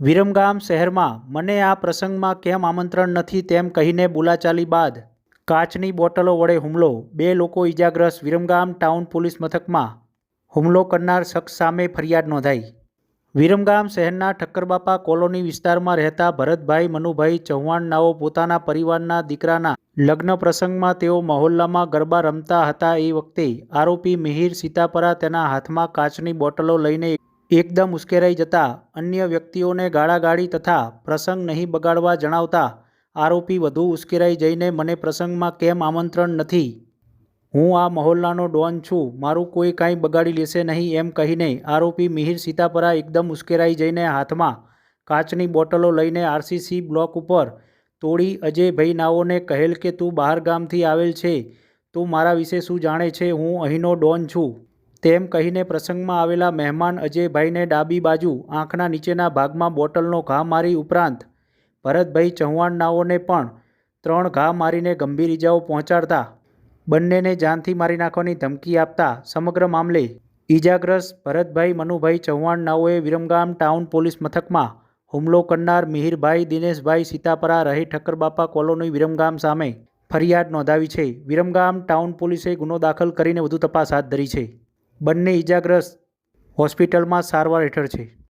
વિરમગામ શહેરમાં મને આ પ્રસંગમાં કેમ આમંત્રણ નથી તેમ કહીને બોલાચાલી બાદ કાચની બોટલો વડે હુમલો. બે લોકો ઇજાગ્રસ્ત વિરમગામ ટાઉન પોલીસ મથકમાં હુમલો કરનાર શખ્સ સામે ફરિયાદ નોંધાઈ. વિરમગામ શહેરના ઠક્કરબાપા કોલોની વિસ્તારમાં રહેતા ભરતભાઈ મનુભાઈ ચૌહાણ નાઓ પોતાના પરિવારના દીકરાના લગ્ન પ્રસંગમાં તેઓ મહોલ્લામાં ગરબા રમતા હતા. એ વખતે આરોપી મિહિર સીતાપરા તેના હાથમાં કાચની બોટલો લઈને એકદમ ઉશ્કેરાઈ જતા અન્ય વ્યક્તિઓને ગાળાગાળી તથા પ્રસંગ નહીં બગાડવા જણાવતા આરોપી વધુ ઉશ્કેરાઈ જઈને મને પ્રસંગમાં કેમ આમંત્રણ નથી? હું આ મહોલ્લાનો ડોન છું, મારું કોઈ કાંઈ બગાડી લેશે નહીં એમ કહીને આરોપી મિહિર સીતાપરા એકદમ ઉશ્કેરાઈ જઈને હાથમાં કાચની બોટલો લઈને આરસીસી બ્લોક ઉપર તોડી અજયભાઈ નાઓને કહેલ કે તું બહાર ગામથી આવેલ છે, તું મારા વિશે શું જાણે છે, હું અહીંનો ડોન છું. તેમ કહીને પ્રસંગમાં આવેલા મહેમાન અજયભાઈને ડાબી બાજુ આંખના નીચેના ભાગમાં બોટલનો ઘા મારી ઉપરાંત ભરતભાઈ ચૌહાણનાઓને પણ ત્રણ ઘા મારીને ગંભીર ઇજાઓ પહોંચાડતા બંનેને જાનથી મારી નાખવાની ધમકી આપતા સમગ્ર મામલે ઈજાગ્રસ્ત ભરતભાઈ મનુભાઈ ચૌહાણનાઓએ વિરમગામ ટાઉન પોલીસ મથકમાં હુમલો કરનાર મિહિરભાઈ, દિનેશભાઈ સીતાપરા રહે ઠક્કરબાપા કોલોની વિરમગામ સામે ફરિયાદ નોંધાવી છે. વિરમગામ ટાઉન પોલીસે ગુનો દાખલ કરીને વધુ તપાસ હાથ ધરી છે. બંને ઈજાગ્રસ્ત હોસ્પિટલમાં સારવાર હેઠળ છે.